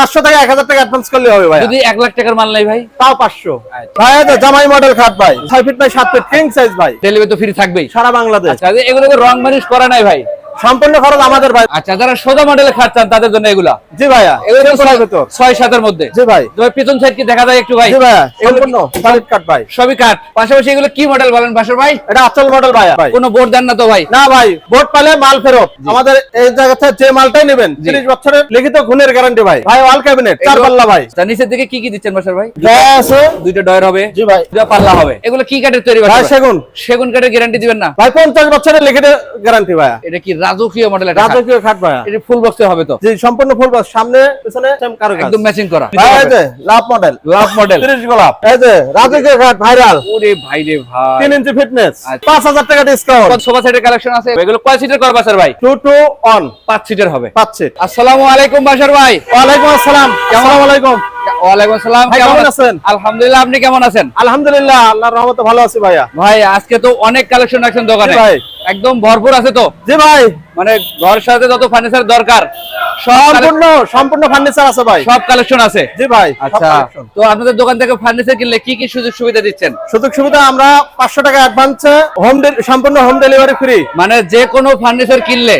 পাঁচশো থেকে এক হাজার টাকা অ্যাডভান্স করলে হবে ভাই যদি এক লাখ টাকার মাল নাই ভাই? তাও পাঁচশো। আচ্ছা। ভাই এটা জামাই মডেল খাট ভাই। ছয় feet by 7 feet king size ভাই। ডেলিভারি তো ফ্রি থাকবেই। সারা বাংলাদেশ। আচ্ছা এগুলো রং মানিশ করা নাই ভাই? সম্পূর্ণ খরচ আমাদের ভাই। আচ্ছা যারা সোজা মডেলে খাচ্ছেন তাদের জন্য এগুলা? জি ভাইয়া এগুলো তো। ছয়- সাতের মধ্যে। জি ভাই। পিছন সাইড কি দেখা যায় একটু ভাই? জি ভাইয়া সম্পূর্ণ সলিড কাট ভাই। সবই কাঠ পাশাপাশি এগুলো কি মডেল বলেন বাসর ভাই? এটা আচল মডেল ভাইয়া। ভাই কোনো বোর্ড দেন না তো ভাই? না ভাই বোর্ড পালে মাল ফেরত। আমাদের এই জায়গাতে যে মালটাই নেবেন জি। তিরিশ বছরের লিখিত গুণের গ্যারান্টি ভাই। ভাই ওয়াল ক্যাবিনেট চার পাল্লা ভাই। আচ্ছা, নিচের দিকে কি কি দিচ্ছেন বাসর ভাই? গায়ে আছে। দুইটা ডয়ের হবে। জি ভাই। দুইটা পাল্লা হবে। এগুলো কি কাঠের তৈরি ভাই ভাই? সেগুন। সেগুন কাঠের গ্যারান্টি দিবেন না? ভাই পঞ্চাশ বছরের লিখিত গ্যারান্টি ভাইয়া। এটা কি রাজকীয় মডেল রাজকীয় খাট ভাইয়া। এটা ফুল বক্সে হবে তো। জি সম্পূর্ণ ফুল বাস সামনে পিছনে সেম কারও কাজ। একদম ম্যাচিং করা। ভাই এই যে লাভ মডেল লাভ মডেল তিরিশ গোলাপ। এই যে রাজকীয় খাট ভাইরাল ওরে ভাই রে ভাই। তিন ইঞ্চি ফিটনেস আচ্ছা। পাঁচ হাজার টাকা ডিসকাউন্ট সোফা সেটের কালেকশন আছে? এগুলো কয় সিটের করবা স্যার ভাই? টু টু অন পাঁচ সিটের হবে। পাচ্ছে আসসালামু আলাইকুম বাসার ভাই। ওয়ালাইকুম আসসালাম। কেমন আলাইকুম। ওয়ালাইকুম আসসালাম। ভাই, কেমন আছেন? আলহামদুলিল্লাহ আপনি কেমন আছেন? আলহামদুলিল্লাহ আল্লাহর রহমতে ভালো আছি ভাইয়া। ভাই আজকে তো অনেক কালেকশন রাখছেন দোকানে। ভাই। একদম ভরপুর আছে তো। জি ভাই। মানে ঘর সাথে যত ফার্নিচার দরকার সম্পূর্ণ সম্পূর্ণ ফার্নিচার আছে ভাই। সব কালেকশন আছে। জি ভাই আচ্ছা। তো আপনাদের দোকান থেকে ফার্নিচার কিনলে কি কি সুযোগ সুবিধা দিচ্ছেন? সুযোগ সুবিধা আমরা পাঁচশো টাকা অ্যাডভান্স হোম সম্পূর্ণ হোম ডেলিভারি ফ্রি মানে যে কোনো ফার্নিচার কিনলে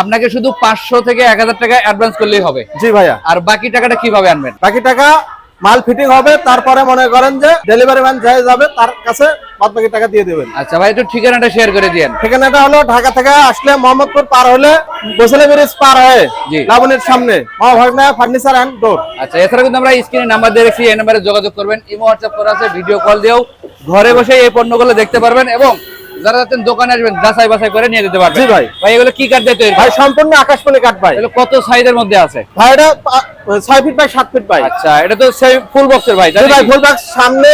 আপনাকে শুধু পাঁচশো থেকে এক হাজার টাকা অ্যাডভান্স করলেই হবে। জি ভাইয়া। আর বাকি টাকাটা কীভাবে আনবেন? বাকি টাকা মাল ফিটিং হবে তারপরে মনে করেন যে ডেলিভারি ম্যান যে যাবে তার কাছে বাদ বাকি টাকা দিয়ে দেবেন। আচ্ছা ভাই একটু ঠিকানাটা শেয়ার করে দিয়েন। ঠিকানাটা হলো ঢাকা থেকে আসলে মোহাম্মদপুর পার হলে গোসলে ব্রিজ পার হয়ে। লাবণীর সামনে মহাভাগনা ফার্নিচার অ্যান্ড ডোর আচ্ছা এছাড়া কিন্তু আমরা স্ক্রিনে নাম্বার দিয়ে রেখেছি এই নাম্বারে যোগাযোগ করবেন ইমো হোয়াটসঅ্যাপ করা আছে ভিডিও কল দিয়েও ঘরে বসে এই পণ্যগুলো দেখতে পারবেন এবং যারা যাচ্ছেন দোকানে আসবেন যাচাই বাছাই করে নিয়ে যেতে পারবেন। ভাই। ভাই এগুলো কি কাঠ দিয়ে তৈরি? ভাই সম্পূর্ণ আকাশমণি কাঠ ভাই। এগুলো কত সাইজের মধ্যে আছে? ভাই এটা ফিট বাই ফিট ভাই। আচ্ছা এটা তো সেই ফুল বক্সের ভাই ভাই? ফুল বাক্স সামনে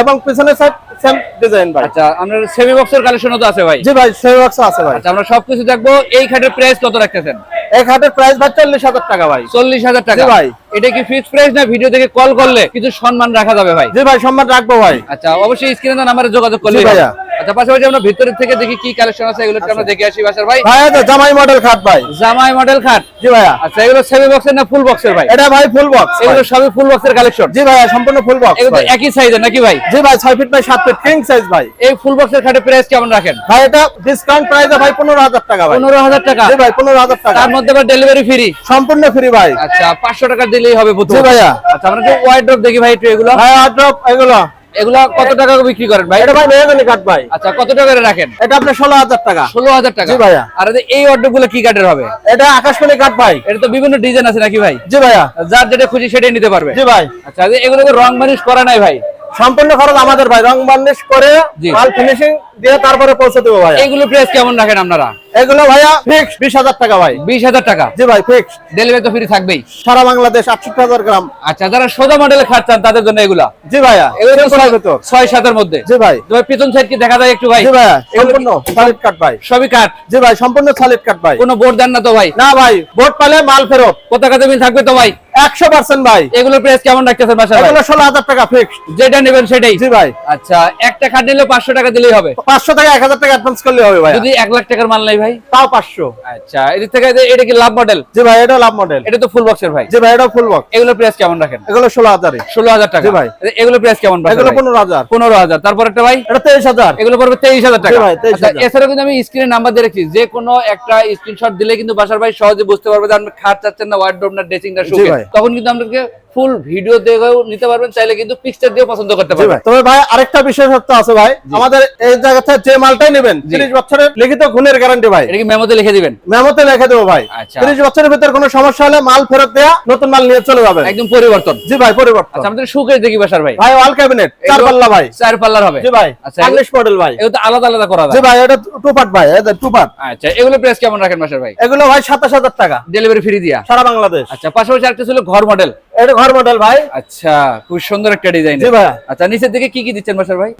এবং পিছনে সাইড সেম ডিজাইন ভাই। আচ্ছা আপনার সেমি বক্সের কালেকশনও তো আছে ভাই? জি ভাই সেই বাক্স আছে ভাই। আচ্ছা আমরা সবকিছু দেখব। এই খাটের প্রাইস কত রাখতেছেন? এই খাটের প্রাইস ভাই চল্লিশ হাজার টাকা ভাই। চল্লিশ হাজার টাকা। ভাই। এটা কি ফিক্সড প্রাইস না ভিডিও থেকে কল করলে কিছু সম্মান রাখা যাবে ভাই? জি ভাই সম্মান রাখব ভাই। আচ্ছা অবশ্যই স্ক্রিনে নাম্বারে যোগাযোগ করলে ভাইয়া। আচ্ছা পাশাপাশি আমরা ভিতরের থেকে দেখি কি কালেকশন আছে এগুলো আমরা দেখে আসি বাসার ভাই। ভাই তো জামাই মডেল খাট ভাই। জামাই মডেল খাট। জি ভাইয়া। আচ্ছা এগুলো সেমি বক্সের না ফুল বক্সের ভাই? এটা ভাই ফুল বক্স এগুলো সবই ফুল বক্সের কালেকশন জি ভাইয়া সম্পূর্ণ ফুল বক্স এগুলো একই সাইজের নাকি ভাই? জি ভাই ছয় ফিট বাই সাত ফিট কিং সাইজ ভাই। এই ফুল বক্সের খাটের প্রাইস কেমন রাখেন? ভাই এটা ডিসকাউন্ট প্রাইসে ভাই পনেরো হাজার টাকা ভাই। পনেরো হাজার টাকা। জি ভাই পনেরো হাজার টাকা। তার মধ্যে আবার ডেলিভারি ফ্রি সম্পূর্ণ ফ্রি ভাই। আচ্ছা পাঁচশো টাকা দিলেই হবে প্রথম। ভাইয়া। আচ্ছা আমরা যে ওয়াইড ড্রপ দেখি ভাই একটু এগুলো। ভাই আড্রপ এগুলো। এগুলো কত টাকা করে বিক্রি করেন ভাই? এটা ভাই মেহগনি কাঠ ভাই। আচ্ছা কত টাকা রাখেন? এটা ষোলো হাজার টাকা। ষোলো হাজার টাকা। জি ভাইয়া। আর এই অর্ডারগুলো কি কাঠের হবে? এটা আকাশমণি কাঠ ভাই। এটা তো বিভিন্ন ডিজাইন আছে নাকি ভাই? জি ভাইয়া। যার যেটা খুশি সেটাই নিতে পারবে। জি ভাই। আচ্ছা এগুলো রং মানিশ করা নাই ভাই। সম্পূর্ণ খরচ আমাদের ভাই। রং বার্নিশ করে মাল ফিনিশিং দিয়ে তারপরে পৌঁছে দেবো ভাই এগুলো প্রাইস কেমন রাখেন আপনারা? এগুলো ভাইয়া ফিক্স বিশ হাজার টাকা ভাই। বিশ হাজার টাকা। জি ভাই ফিক্স ডেলিভারি তো ফ্রি থাকবেই। সারা বাংলাদেশ আটষট্টি হাজার গ্রাম। আচ্ছা যারা সোজা মডেলে খাচ্ছেন তাদের জন্য এগুলা। জি ভাইয়া এগুলো। ছয় সাতের মধ্যে। জি ভাই। তোমার পিছন সাইড কি দেখা যায় একটু ভাই? জি ভাইয়া সম্পূর্ণ সলিড কাট ভাই। সবই কাট জি ভাই সম্পূর্ণ সলিড কাট ভাই। কোনো বোর্ড দেন না তো ভাই? না ভাই বোর্ড পালে মাল ফেরত। কোথা কাছে থাকবে তো ভাই? একশো পার্সেন্ট ভাই। এগুলোর প্রাইস কেমন রাখতেছেন বাসা এগুলো ষোলো হাজার টাকা ফিক্সড যেটা নেবেন সেটাই। জি ভাই। আচ্ছা একটা খাট নিলে পাঁচশো টাকা দিলেই হবে? পাঁচশো টাকা এক হাজার টাকা অ্যাডভান্স করলে হবে ভাই যদি এক লাখ টাকার মাল নাই ভাই? তাও পাঁচশো। আচ্ছা এদিক থেকে এটা কি লাভ মডেল জি ভাই এটা লাভ মডেল এটা তো ফুল বক্সের ভাই। জি ভাই এটা ফুল বক্স এগুলোর প্রাইস কেমন রাখেন? এগুলো ষোলো হাজারে ষোলো হাজার টাকা। ভাই। এগুলো প্রাইস কেমন এগুলো এগুলো পনেরো হাজার। পনেরো হাজার। তারপর একটা ভাই? এটা তেইশ হাজার। এগুলো পড়বে তেইশ হাজার টাকা। ভাই, 23,000 আচ্ছা, কিন্তু আমি স্ক্রিনে নাম্বার দিয়ে রেখেছি। যে কোনো একটা স্ক্রিনশট দিলে কিন্তু বাসার ভাই সহজে বুঝতে পারবে যে আপনি খাট চাচ্ছেন না ওয়ার্ডরোব না ড্রেসিংটা শুকে ভাই। তখন কিন্তু আপনাকে ফুল ভিডিও দেখেও নিতে পারবেন চাইলে কিন্তু পিকচার দিয়েও পছন্দ করতে পারবেন। তবে ভাই আরেকটা বিশেষত্ব আছে ভাই। আমাদের এই জায়গাতে যে মালটাই নেবেন জি। তিরিশ বছরের লিখিত গুণের গ্যারান্টি ভাই। এটা কি মেমোতে লিখে দিবেন? মেমোতে লিখে দেবো ভাই। আচ্ছা। তিরিশ বছরের ভিতর কোনো সমস্যা হলে মাল ফেরত দেয়া নতুন মাল নিয়ে চলে যাবে। একদম পরিবর্তন। জি ভাই পরিবর্তন। আচ্ছা আমাদের সুকেশ দেখি বাসার ভাই। ভাই ওয়াল ক্যাবিনেট চার পাল্লা ভাই। চার পাল্লার হবে। জি ভাই আচ্ছা ইংলিশ মডেল ভাই। এটা আলাদা আলাদা করা জি ভাই এটা টু পার্ট ভাই এটা টু পার্ট আচ্ছা এগুলো প্রাইস কেমন রাখেন বাসার ভাই? এগুলো ভাই সাতাশ হাজার টাকা। ডেলিভারি ফ্রি দিয়া? সারা বাংলাদেশ। আচ্ছা পাশাপাশি একটা ছিল ঘর মডেল এটা ঘর মডেল ভাই। আচ্ছা খুব সুন্দর একটা ডিজাইন জি ভাই। আচ্ছা নিচের দিকে কি কি দিচ্ছেন বাসার ভাই?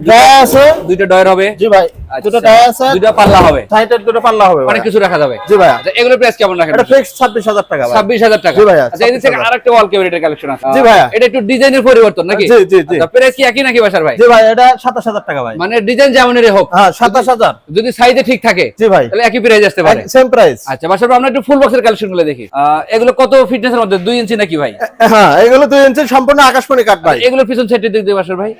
আছে। দুইটা ডয়ার হবে। জি ভাই দুটো আচ্ছা, আছে। দুইটা পাল্লা হবে। সাইডের দুটো পাল্লা হবে অনেক কিছু রাখা যাবে। জি ভাই। আচ্ছা এগুলো প্রাইস কেমন রাখেন? এটা ফিক্স ছাব্বিশ হাজার টাকা ভাই। ছাব্বিশ হাজার টাকা। জি ভাইয়া, আচ্ছা আরেকটা ওয়াল ক্যাবিনেটের কালেকশন আছে। জি ভাইয়া। এটা একটু ডিজাইনের পরিবর্তন নাকি? জি, জি, জি। আচ্ছা প্রাইস কি একই নাকি বাসার ভাই? জি ভাই এটা সাতাশ হাজার টাকা ভাই। মানে ডিজাইন যেমনই হোক। হ্যাঁ সাতাশ হাজার। যদি সাইজে ঠিক থাকে জি ভাই। তাহলে একই প্রাইস আসতে পারে। সেম প্রাইস আচ্ছা বাসার ভাই, আমরা একটু ফুল বক্সের কালেকশনগুলো দেখি। এগুলো কত ফিটনেসের মধ্যে? দুই ইঞ্চি নাকি ভাই? হ্যাঁ এগুলো দুই ইঞ্চি সম্পূর্ণ আকাশমণি কাঠ ভাই। এগুলো পিছন সাইডের দিক দিয়ে বাসার ভাই।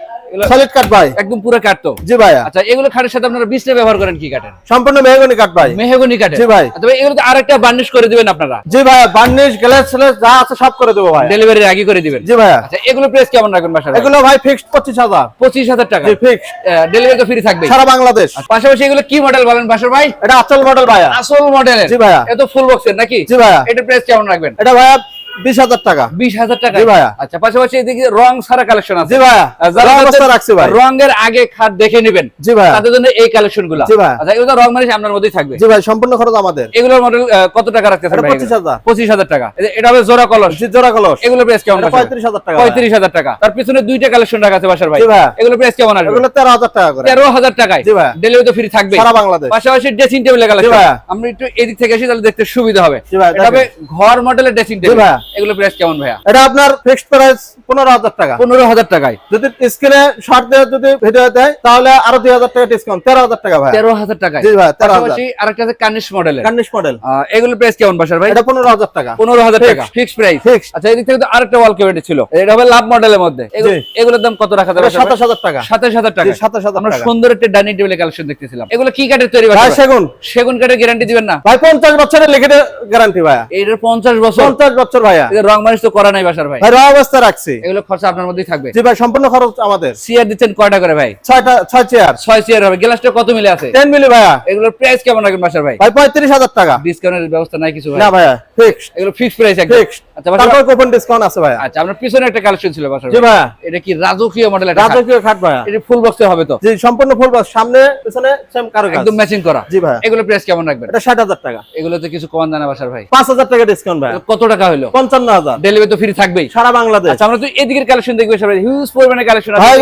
সলিড কাঠ ভাই। একদম পুরো কাঠ তো। জি ভাইয়া। আচ্ছা এগুলো খাটের সাথে আপনারা বিছনা ব্যবহার করেন কি কাঠের? সম্পূর্ণ মেহগনি কাঠ ভাই। মেহগনি কাঠের। জি ভাই। ভাই এগুলো তো আরেকটা বার্নিশ করে দিবেন আপনারা। জি ভাইয়া বার্নিশ গ্লাস স্লেস যা আছে সব করে দেবো ভাই ডেলিভারির আগে করে দিবেন। জি ভাইয়া। আচ্ছা এগুলো প্রাইস কেমন রাখবেন বাসার এগুলো ভাই ফিক্সড পঁচিশ হাজার। পঁচিশ হাজার টাকা। জি ফিক্সড ডেলিভারি তো ফ্রি থাকবে সারা বাংলাদেশ। পাশাপাশি এগুলো কি মডেল বলেন বাসার ভাই? এটা আচল মডেল ভাইয়া। আসল মডেলের জি ভাইয়া। এত ফুল বক্সের নাকি? জি ভাইয়া। এটা প্রাইস কেমন রাখবেন? এটা ভাইয়া বিশ হাজার টাকা। বিশ হাজার টাকা। ভাইয়া। আচ্ছা পাশাপাশি এদিকে রং সারা কালেকশন আছে। জি ভাইয়া। রাখছি ভাই। রঙের আগে খাট দেখে নেবেন জি ভাইয়া। তাদের জন্য এই কালেকশনগুলো। জি। আচ্ছা এগুলো রং আপনার মধ্যেই থাকবে। জি ভাই সম্পূর্ণ খরচ আমাদের। এগুলোর মডেল কত টাকা পঁচিশ হাজার। পঁচিশ হাজার টাকা। এটা হবে জোড়া কলস। জি জোড়া কলস। এগুলো প্রাইস কেমন পঁয়ত্রিশ হাজার টাকা ভাই। পঁয়ত্রিশ হাজার টাকা। তার পিছনে দুইটা কালেকশন রাখা আছে বাসার ভাই। এগুলো প্রাইস কেমন আসবে? এগুলো তেরো হাজার টাকা করে। তেরো হাজার টাকায়। জি ভাইয়া। ডেলিভারি তো ফ্রি থাকবে সারা বাংলাদেশ। পাশাপাশি ড্রেসিং কালেকশন। আমরা একটু এদিক থেকে আসি তাহলে দেখতে সুবিধা হবে। এটা হবে ঘর মডেলের ড্রেসিং টেবিল। এগুলো প্রাইস কেমন ভাইয়া? এটা আপনার ফিক্সড প্রাইস পনেরো হাজার টাকা। পনেরো হাজার টাকায়। যদি স্ক্রিনে শর্ট দিয়ে যদি ভিডিও দেয় তাহলে আরও দুই হাজার টাকা ডিসকাউন্ট তেরো হাজার টাকা ভাই তেরো হাজার টাকায়। জি ভাই তেরো হাজার। আরেকটা আছে কানিশ মডেলের কার্নিশ মডেল এগুলো প্রাইস কেমন বাসার ভাই? এটা পনেরো হাজার টাকা। পনেরো হাজার টাকা। Fix price Fixed. আচ্ছা এদিক থেকে তো আরেকটা ওয়াল ক্যাবিনেট ছিল। এটা হবে লাভ মডেলের মধ্যে। এগুলোর দাম কত রাখা যাবে সাতাশ হাজার টাকা। সাতাশ হাজার টাকা। জি, 27,000 আমরা সুন্দর একটা ডাইনিং টেবিলের কালেকশন দেখতেছিলাম। এগুলো কি কাঠের তৈরি ভাই? সেগুন। সেগুন কাঠের গ্যারান্টি দিবেন না। ভাই পঞ্চাশ বছরের লিখিত গ্যারান্টি ভাইয়া। এটার পঞ্চাশ বছর। পঞ্চাশ বছর ভাইয়া। রং মারিশ তো করা নাই বাসার ভাই। ভাই র অবস্থা রাখছি। এগুলো খরচা আপনার মধ্যেই থাকবে। জি ভাই সম্পূর্ণ খরচ আমাদের। সিয়ার দিচ্ছেন কয়টা করে ভাই? ছয়টা ছয় চেয়ার ছয় চেয়ার হবে। গ্লাসটা কত মিলে আছে? টেন মিলি ভাইয়া। এগুলোর প্রাইস কেমন রাখবেন বাসার ভাই? ভাই পঁয়ত্রিশ হাজার টাকা। ডিসকাউন্টের ব্যবস্থা নাই কিছু ভাই? না ভাইয়া ফিক্সড এগুলো ফিক্স প্রাইস একদম। ফিক্সড আচ্ছা তারপর কুপন ডিসকাউন্ট আছে ভাইয়া। আচ্ছা আপনার পিছনে একটা কালেকশন ছিল বাসার জি ভাই। ভাইয়া। এটা কি রাজকীয় মডেল এটা রাজকীয় খাট ভাইয়া। এটা ফুল বক্সে হবে তো? জি সম্পূর্ণ ফুল বক্স সামনে পিছনে সেম কারও একদম ম্যাচিং করা। জি ভাইয়া। এগুলো প্রাইস কেমন রাখবেন? এটা টাকা। এগুলোতে কিছু কমান দানা বাসার ভাই। পাঁচ হাজার টাকা ডিসকাউন্ট ভাইয়া কত টাকা হলো পঞ্চান্ন হাজার। ডেলিভারি তো ফ্রি থাকবেই। সারা বাংলাদেশ। আচ্ছা আমরা তো এদিকের কালেকশন দেখব সবাই হিউজ পরিমাণে কালেকশন আছে।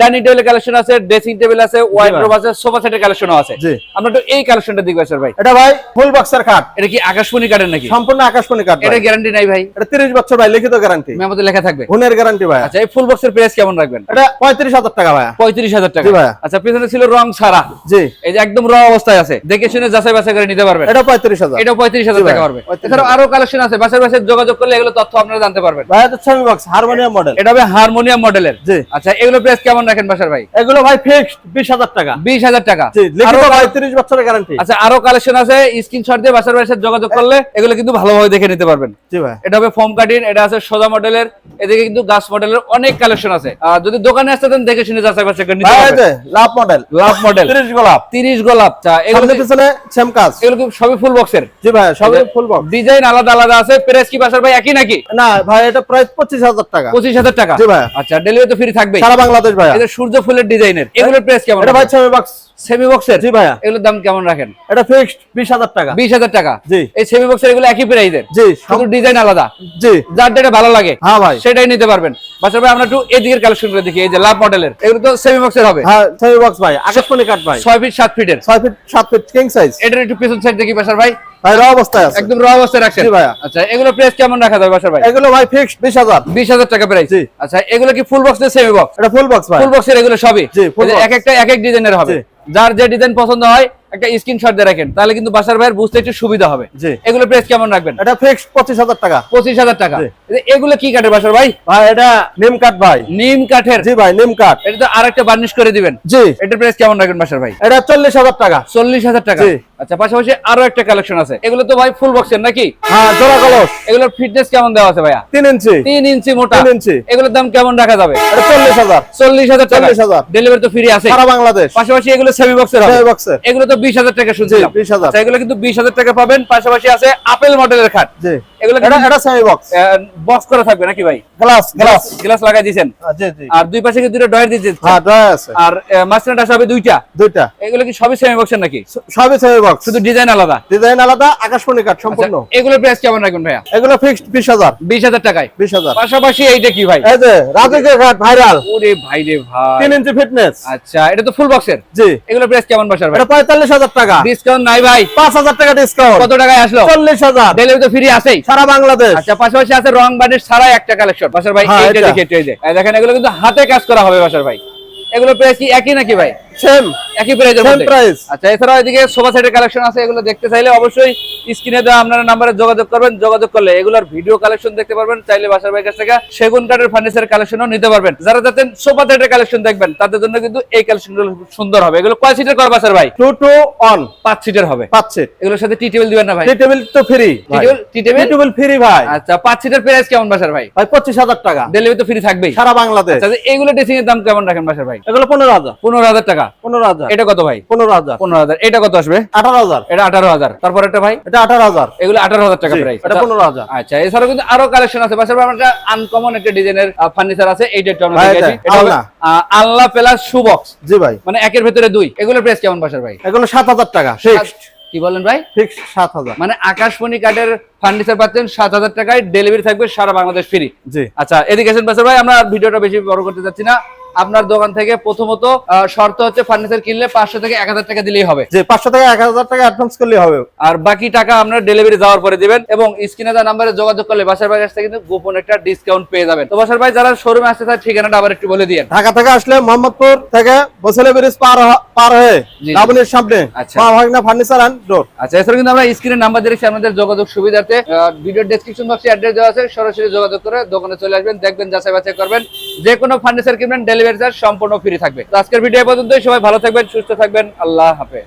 ডাইনিং কালেকশন আছে ড্রেসিং টেবিল আছে ওয়াইড্রোব আছে সোফা সেটের কালেকশনও আছে। আমরা তো এই কালেকশনটা দেখব স্যার ভাই। এটা ভাই ফুল বক্সের খাট এটা কি আকাশমণি কাঠের নাকি? সম্পূর্ণ আকাশমণি কাঠ এটা গ্যারান্টি নাই ভাই। এটা তিরিশ বছর ভাই লিখিত গ্যারান্টি মেমোতে লেখা থাকবে। হুনের গ্যারান্টি ভাই। আচ্ছা এই ফুল বক্সের প্রাইস কেমন রাখবেন? এটা পঁয়ত্রিশ হাজার টাকা ভাই। পঁয়ত্রিশ হাজার টাকা। জি ভাইয়া। আচ্ছা পিছনে ছিল রং ছাড়া। জি। এই যে একদম র অবস্থায় আছে। দেখে শুনে যাচাই বাছাই করে নিতে পারবেন। এটা পঁয়ত্রিশ হাজার। এটা পঁয়ত্রিশ হাজার জি টাকা। ভাইয়া, পারবে। 35,000 এছাড়াও আরও কালেকশন আছে বাসার বাসায় যোগাযোগ করলে এগুলো তথ্য আপনারা জানতে পারবেন। ভাই এটা বক্স হারমোনিয়াম মডেল এটা হবে হারমোনিয়াম মডেলের জি। আচ্ছা এগুলো প্রাইস কেমন রাখেন বাসার ভাই? এগুলো ভাই ফিক্সড বিশ হাজার টাকা। বিশ হাজার টাকা। জি লিখিত বছরের গ্যারান্টি আচ্ছা আরও কালেকশন আছে স্ক্রিনশট দিয়ে বাসার বাসায় যোগাযোগ করলে এগুলো কিন্তু ভালোভাবে দেখে নিতে পারবেন। জি ভাই। এটা হবে ফোম কাটিং এটা আছে সোজা মডেলের এদিকে কিন্তু গাছ মডেলের অনেক কালেকশন আছে। যদি দোকানে আসতে দেন দেখে শুনে যাচাই বাছাই করে নিতে পারবেন। লাভ মডেল লাভ মডেল তিরিশ গোলাপ। তিরিশ গোলাপ চা এগুলো পিছনে সেম কাজ। এগুলো সবই ফুল বক্সের জি ভাই সবই ফুল বক্স ডিজাইন আলাদা আলাদা আছে প্রাইস কি বাসার ভাই একই নাকি? না ভাই এটা পঁচিশ হাজার টাকা। পঁচিশ হাজার টাকা? জি ভাই। আচ্ছা ডেলিভারি তো ফ্রি থাকবে সারা বাংলাদেশ ভাই এটা সূর্য ফুলের ডিজাইনের এগুলোর প্রাইস কেমন এটা ভাই সেমি বক্স সেমি বক্সের জি এগুলোর দাম কেমন রাখেন? এটা ফিক্সড টাকা। বিশ হাজার টাকা? জি। এই সেমি বক্সের এগুলো একই প্রাইসের জি শুধু ডিজাইন আলাদা? জি। যার যেটা ভালো লাগে হ্যাঁ ভাই। সেটাই নিতে পারবেন। বাচ্চা ভাই আমরা একটু এদিকের কালেকশন করে দেখি এই যে লাভ মডেলের। এগুলো তো সেমি বক্সের হবে। হ্যাঁ সেমি বক্স ভাই আকাশমণি কাঠ ভাই। ছয় ফিট সাত ফিটের ছয় ফিট সাত ফিট কিং সাইজ এটার একটু পিছন সাইড দেখি বাসার ভাই। ভাই র অবস্থায় আছে। একদম র অবস্থায় রাখছেন? জি ভাইয়া। আচ্ছা এগুলো প্রাইস কেমন রাখা যাবে বাসার ভাই? এগুলো ভাই ফিক্সড বিশ হাজার। টাকা প্রাইস জি। আচ্ছা এগুলো কি ফুল বক্স না সেমি বক্স এটা ফুল বক্স ভাই। ফুল বক্সের এগুলো সবই? জি। এক একটা এক এক ডিজাইনের হবে। যার যে ডিজাইন পছন্দ হয় একটা স্ক্রিনশট দিয়ে রাখেন। তাহলে কিন্তু বাসার ভাইয়ের বুঝতে একটু সুবিধা হবে। এগুলো প্রাইস কেমন রাখবেন? এটা ফিক্সড পঁচিশ হাজার টাকা। পঁচিশ হাজার টাকা। জি। এগুলো কি কাঠের বাসার ভাই? ভাই এটা নিম কাঠ ভাই। নিম কাঠের? জি ভাই নিম কাঠ। এটা তো আরেকটা বার্নিশ করে দিবেন। জি। এটার প্রাইস কেমন রাখবেন বাসার ভাই? এটা চল্লিশ হাজার টাকা। চল্লিশ হাজার টাকা। জি। আচ্ছা পাশাপাশি আরও একটা কালেকশন আছে। এগুলো তো ভাই ফুল বক্সের নাকি? হ্যাঁ জোড়া কলস এগুলোর ফিটনেস কেমন দেওয়া আছে ভাইয়া? তিন ইঞ্চি। তিন ইঞ্চি মোটা। ইঞ্চি। এগুলোর দাম কেমন রাখা যাবে? এটা চল্লিশ হাজার। চল্লিশ হাজার টাকা। 40,000 ডেলিভারি তো ফ্রি আছে। সারা বাংলাদেশ। পাশাপাশি এগুলো সেমি বক্সের হবে। সেমি বক্সের এগুলো তো বিশ হাজার টাকা শুনছিলাম। 20,000 আচ্ছা, এগুলো কিন্তু বিশ হাজার টাকা পাবেন। পাশাপাশি আছে আপেল মডেলের খাট। জি। এগুলো এটা এটা সেমি বক্স বক্স করা থাকবে নাকি ভাই? গ্লাস গ্লাস গ্লাস লাগাই জি জি। আর দুই পাশে দুটো ডয়ার দিয়েছেন? হ্যাঁ আছে। আর হবে দুইটা? দুইটা। এগুলো কি সবই সেমি বক্সের নাকি? সবই সেমি বক্স শুধু ডিজাইন আলাদা। ডিজাইন আলাদা আকাশমণি সম্পূর্ণ আচ্ছা, এগুলোর প্রাইস কেমন রাখবেন ভাইয়া? এগুলো ফিক্সড বিশ হাজার। টাকায়। বিশ হাজার। পাশাপাশি এইটা কি ভাই? এই যে রাজকীয় কাঠ ভাইরাল ওরে ভাই রে ভাই। তিন ইঞ্চি ফিটনেস আচ্ছা এটা তো ফুল বক্সের জি। প্রাইস কেমন বাসার ভাই? এটা পঁয়তাল্লিশ হাজার টাকা। ডিসকাউন্ট নাই ভাই। পাঁচ হাজার টাকা ডিসকাউন্ট কত টাকায় আসলো? চল্লিশ হাজার। ডেলিভারি তো ফ্রি আছেই। সারা বাংলাদেশ। আচ্ছা পাশাপাশি আছে রং বানিশ ছাড়া একটা কালেকশন বাসার ভাই হ্যাঁ, এইটা দেখে এই দেখেন এগুলো কিন্তু হাতে কাজ করা হবে বাসার ভাই। এগুলো প্রাইস কি একই নাকি ভাই? সেম একই প্রাইসের মধ্যে। প্রাইস আচ্ছা এছাড়াও এদিকে সোফা সেটের কালেকশন আছে এগুলো দেখতে চাইলে অবশ্যই স্ক্রিনে দেওয়া আপনার নাম্বারে যোগাযোগ করবেন। যোগাযোগ করলে এগুলোর ভিডিও কালেকশন দেখতে পারবেন। চাইলে বাসার থেকে সেগুন কাঠের ফার্নিচার কালেকশনও নিতে পারবেন। যারা যাচ্ছেন সোফা সেটের কালেকশন দেখবেন তাদের জন্য কিন্তু এই কালেকশনগুলো সুন্দর হবে। এগুলো কয় সিটের কর বাসার ভাই? টু টু অন পাঁচ সিটের হবে। পাচ্ছে এগুলোর সাথে টি টেবিল দিবেন না ভাই? টি টেবিল তো free T table T table free ভাই। আচ্ছা পাঁচ সিটের প্রাইস কেমন বাসার ভাই? ভাই পঁচিশ হাজার টাকা। ডেলিভারি তো ফ্রি থাকবেই। সারা বাংলাদেশ। আচ্ছা ড্রেসিং এর দাম কেমন রাখেন বাসার ভাই? এগুলো পনেরো হাজার। পনেরো হাজার টাকা। পনেরো হাজার। এটা কত ভাই? পনেরো হাজার। পনেরো হাজার। এটা কত আসবে? আঠারো হাজার। এটা আঠারো হাজার। তারপর এটা ভাই? এটা আঠারো হাজার। এগুলো আঠারো হাজার টাকা প্রাইস এটা পনেরো হাজার। আচ্ছা এছাড়াও কিন্তু আরও কালেকশন আছে। পাশাপাশি আমার একটা আনকমন একটা ডিজাইনের ফার্নিচার আছে। এইটা একটু আমরা ভাই, দেখাচ্ছি এটা এটা হবে, আলনা। আহ, আলনা প্লাস শু বক্স জি ভাই। মানে একের ভেতরে দুই। এগুলোর প্রাইস কেমন বাসার ভাই? এগুলো সাত হাজার টাকা ফিক্সড কি বলেন ভাই? ফিক্সড সাত হাজার। মানে আকাশমণি কাঠের ফার্নিচার পাচ্ছেন সাত হাজার টাকায়। ডেলিভারি থাকবে সারা বাংলাদেশ ফ্রি জি। আচ্ছা এদিকে ভাই। আমরা ভিডিওটা বেশি বড় করতে চাচ্ছি না। আপনার দোকান থেকে প্রথমত শর্ত হচ্ছে ফার্নিচার কিনলে পাঁচশো থেকে এক হাজার টাকা দিলেই হবে। যে পাঁচশো থেকে এক হাজার টাকা অ্যাডভান্স করলে হবে। আর বাকি টাকা আপনার ডেলিভারি যাওয়ার পরে দিবেন এবং স্ক্রিনে দেওয়া নাম্বারে যোগাযোগ করলে বাসার ভাই থেকে কিন্তু গোপন একটা ডিসকাউন্ট পেয়ে যাবেন। তো বাসার ভাই যারা শোরুমে আসতে চায় ঠিকানাটা আবার একটু বলে দিয়েন। ঢাকা থেকে আসলে মোহাম্মদপুর থেকে বসলে ব্রিজ পার পার হয়ে জি। সামনে আচ্ছা। মা ভাগনা ফার্নিচার অ্যান্ড ডোর আচ্ছা এছাড়া কিন্তু আমরা স্ক্রিনের নাম্বার দিয়েছি আমাদের যোগাযোগ সুবিধার্থে। ভিডিও ডেসক্রিপশন বক্সে অ্যাড্রেস দেওয়া আছে সরাসরি যোগাযোগ করে দোকানে চলে আসবেন দেখবেন যাচাই বাছাই করবেন। যে কোনো ফার্নিচার কিনবেন ডেলিভারি সম্পূর্ণ ফ্রি থাকবে। আজকের ভিডিও পর্যন্ত সবাই ভালো থাকবেন সুস্থ থাকবেন। আল্লাহ হাফেজ।